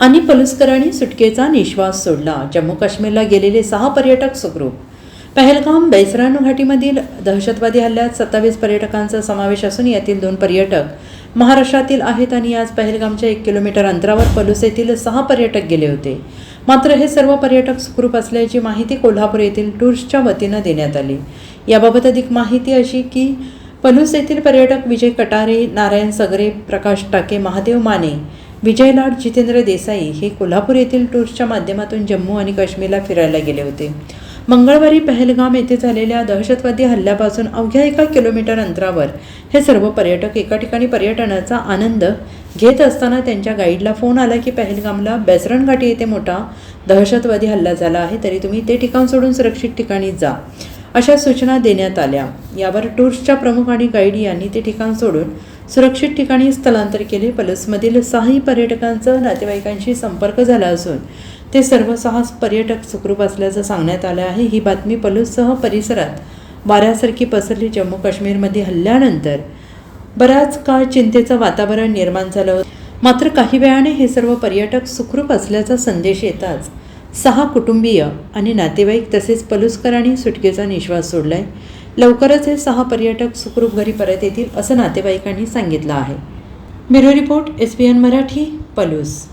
आणि पलुस्करांनी सुटकेचा निश्वास सोडला. जम्मू काश्मीरला गेलेले सहा पर्यटक सुखरूप. पहलगाम बैसरानू घाटीमधील दहशतवादी हल्ल्यात सत्तावीस पर्यटकांचा समावेश असून यातील दोन पर्यटक महाराष्ट्रातील आहेत आणि आज पहलगामच्या एक किलोमीटर अंतरावर पलूस येथील सहा पर्यटक गेले होते. मात्र हे सर्व पर्यटक सुखरूप असल्याची माहिती कोल्हापूर येथील टूर्सच्या वतीनं देण्यात आली. याबाबत अधिक माहिती अशी की पलूस येथील पर्यटक विजय कटारे नारायण सगरे प्रकाश टाके महादेव माने विजय जितेंद्र देसाई हे कोल्हापूर येथील टूर्सच्या माध्यमातून जम्मू आणि काश्मीरला फिरायला गेले होते. मंगळवारी पहलगाम येथे झालेल्या दहशतवादी हल्ल्यापासून अवघ्या एका किलोमीटर अंतरावर हे सर्व पर्यटक एका ठिकाणी पर्यटनाचा आनंद घेत असताना त्यांच्या गाईडला फोन आला की पहलगामला बेसरण घाटी येथे मोठा दहशतवादी हल्ला झाला आहे तरी तुम्ही ते ठिकाण सोडून सुरक्षित ठिकाणी जा. अशा सूचना देण्यात आल्या. यावर टूर्सच्या प्रमुख आणि गाईड यांनी ते ठिकाण सोडून सुरक्षित ठिकाणी स्थलांतर केले. पलसमधील सहाही पर्यटकांचा नातेवाईकांशी संपर्क झाला असून ते सर्व सहा पर्यटक सुखरूप असल्याचं सांगण्यात आलं आहे. ही बातमी पलूससह परिसरात वाऱ्यासारखी पसरली. जम्मू काश्मीरमध्ये हल्ल्यानंतर बराच काळ चिंतेचं वातावरण निर्माण झालं मात्र काही वेळाने हे सर्व पर्यटक सुखरूप असल्याचा संदेश येताच सहा कुटुंबीय आणि नातेवाईक तसेच पलुसकरांनी सुटकेचा निश्वास सोडलाय. लवकरच हे सहा पर्यटक सुखरूप घरी परत येतील असं नातेवाईकांनी सांगितलं आहे. Bureau report S B N Marathi Palus.